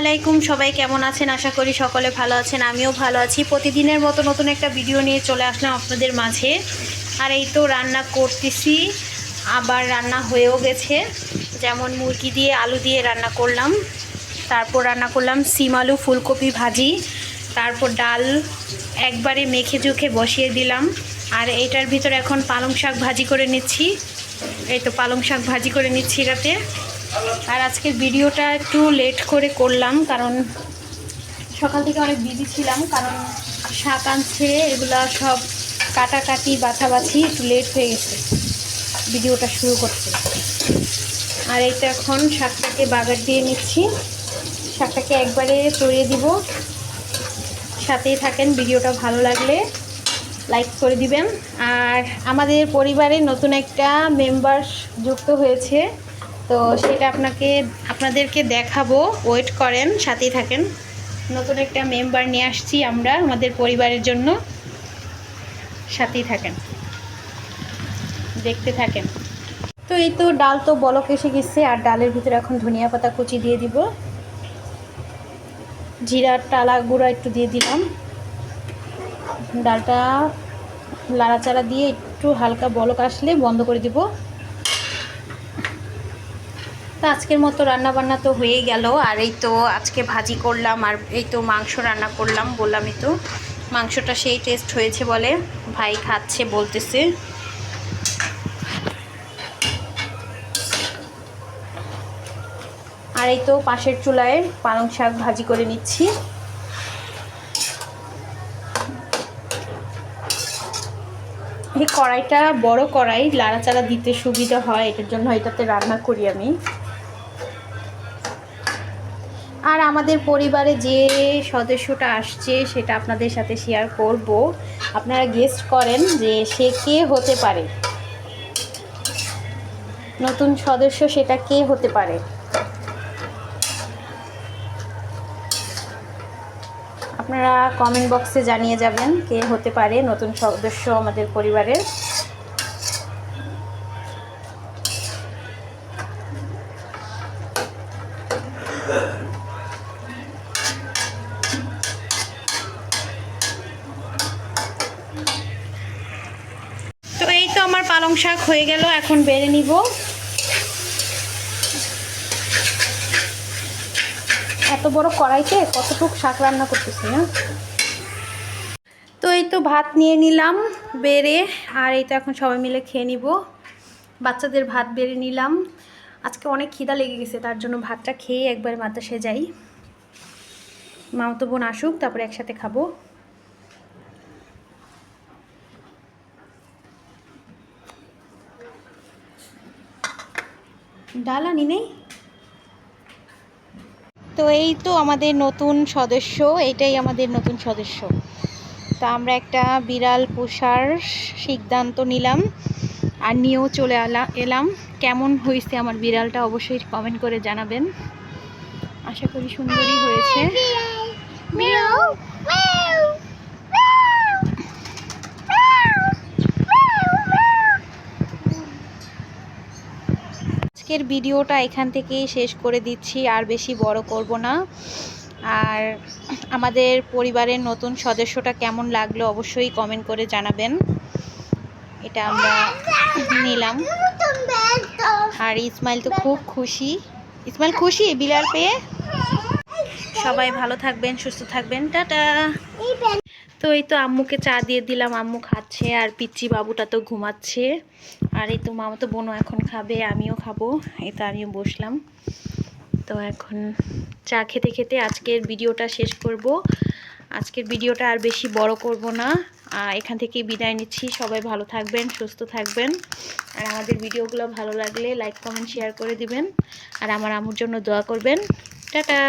আলাইকুম, সবাই কেমন আছেন? আশা করি সকলে ভালো আছেন, আমিও ভালো আছি। প্রতিদিনের মতো নতুন একটা ভিডিও নিয়ে চলে আসলাম আপনাদের মাঝে। আর এই তো রান্না করতেছি, আবার রান্না হয়েও গেছে। যেমন মুরগি দিয়ে, আলু দিয়ে রান্না করলাম। তারপর রান্না করলাম সিম আলু, ফুলকপি ভাজি। তারপর ডাল একবারে মেখে জুখে বসিয়ে দিলাম। আর এইটার ভিতরে এখন পালং শাক ভাজি করে নিচ্ছি। এই তো পালং শাক ভাজি করে নিচ্ছি এটাতে। আর আজকের ভিডিওটা একটু লেট করে করলাম, কারণ সকাল থেকে অনেক বিজি ছিলাম, কারণ শাক আনছে, এগুলা সব কাটাকাটি, বাছাবাছি, একটু লেট হয়ে গেছে ভিডিওটা শুরু করতে। আর এইটা এখন শাকটাকে বাগার দিয়ে নিচ্ছি। শাকটাকে একবারে চড়িয়ে দিব। সাথেই থাকেন, ভিডিওটা ভালো লাগলে লাইক করে দিবেন। আর আমাদের পরিবারে নতুন একটা মেম্বার যুক্ত হয়েছে। তো সেটা আপনাকে, আপনাদেরকে দেখাবো। ওয়েট করেন, সাথেই থাকেন। নতুন একটা মেম্বার নিয়ে আসছি আমরা, আমাদের পরিবারের জন্য। সাথেই থাকেন। দেখতে থাকেন। তো এই তো ডাল তো বলক এসে গেছে, আর ডালের ভিতরে এখন ধনিয়া পাতা কুচি দিয়ে দিব। জিরার টালা গুঁড়া একটু দিয়ে দিলাম। ডালটা লাড়াচাড়া দিয়ে একটু হালকা বলক আসলে বন্ধ করে দিব। তো আজকের মতো রান্না বান্না তো হয়ে গেল। আর এই তো আজকে ভাজি করলাম আর এই তো মাংস রান্না করলাম বললামই তো। মাংসটা সেই টেস্ট হয়েছে বলে ভাই খাচ্ছে বলতেছে। আর এই তো পাশের চুলায় পালং শাক ভাজি করে নিচ্ছি। এই কড়াইটা বড় কড়াই, লাড়াচাড়া দিতে সুবিধা হয়, এটার জন্য এটাতে রান্না করি আমি। আর আমাদের পরিবারে যে সদস্যটা আসছে, সেটা আপনাদের সাথে শেয়ার করব। আপনারা গেস্ট করেন যে সে কে হতে পারে। নতুন সদস্য সেটা কে হতে পারে? আপনারা কমেন্ট বক্সে জানিয়ে যাবেন কে হতে পারে নতুন সদস্য আমাদের পরিবারের তো আমার পালং শাক হয়ে গেল, এখন বেড়ে নিব। এত বড় কড়াইতে কতটুকু শাক রান্না করতেছি না তো এই তো ভাত নিয়ে নিলাম বেড়ে, আর এই তো এখন সবাই মিলে খেয়ে নিব। বাচ্চাদের ভাত বেড়ে নিলাম। আজকে অনেক খিদা লেগে গেছে, তার জন্য ভাতটা খেয়ে একবার মাতাসে যাই। মামতো বোন আসুক, তারপরে একসাথে খাব। ডাল আনি নেই তো এই তো আমাদের নতুন সদস্য, এইটাই আমাদের নতুন সদস্য। তা আমরা একটা বিড়াল পোষার সিদ্ধান্ত নিলাম আর নিয়েও চলে আলা, এলাম। কেমন হয়েছে আমার বিড়ালটা অবশ্যই কমেন্ট করে জানাবেন। আশা করি সুন্দরই হয়েছে। আজকের ভিডিওটা এখান থেকেই শেষ করে দিচ্ছি আর বেশি বড় করব না। আর আমাদের পরিবারের নতুন সদস্যটা কেমন লাগল অবশ্যই কমেন্ট করে জানাবেন। এটা আমরা নিলাম। আর ইসমাইল তো খুব খুশি। ইসমাইল খুশি বিলার পেয়ে? সবাই ভালো থাকবেন সুস্থ থাকবেন। টাটা। তো এই তো আম্মুকে চা দিয়ে দিলাম। আম্মু খাচ্ছে আর পিচ্চি বাবুটা তো ঘুমাচ্ছে। আর এই তো মামা তো বোনও এখন খাবে, আমিও খাব। এই তো আমিও বসলাম। তো এখন চা খেতে খেতে আজকের ভিডিওটা শেষ করব। আজকের ভিডিওটা আর বেশি বড় করব না। এখান থেকে বিদায় নিচ্ছি। সবাই ভালো থাকবেন, সুস্থ থাকবেন। আর আমাদের ভিডিওগুলো ভালো লাগলে লাইক, কমেন্ট, শেয়ার করে দিবেন। আর আমার আম্মুর জন্য দোয়া করবেন। টাটা!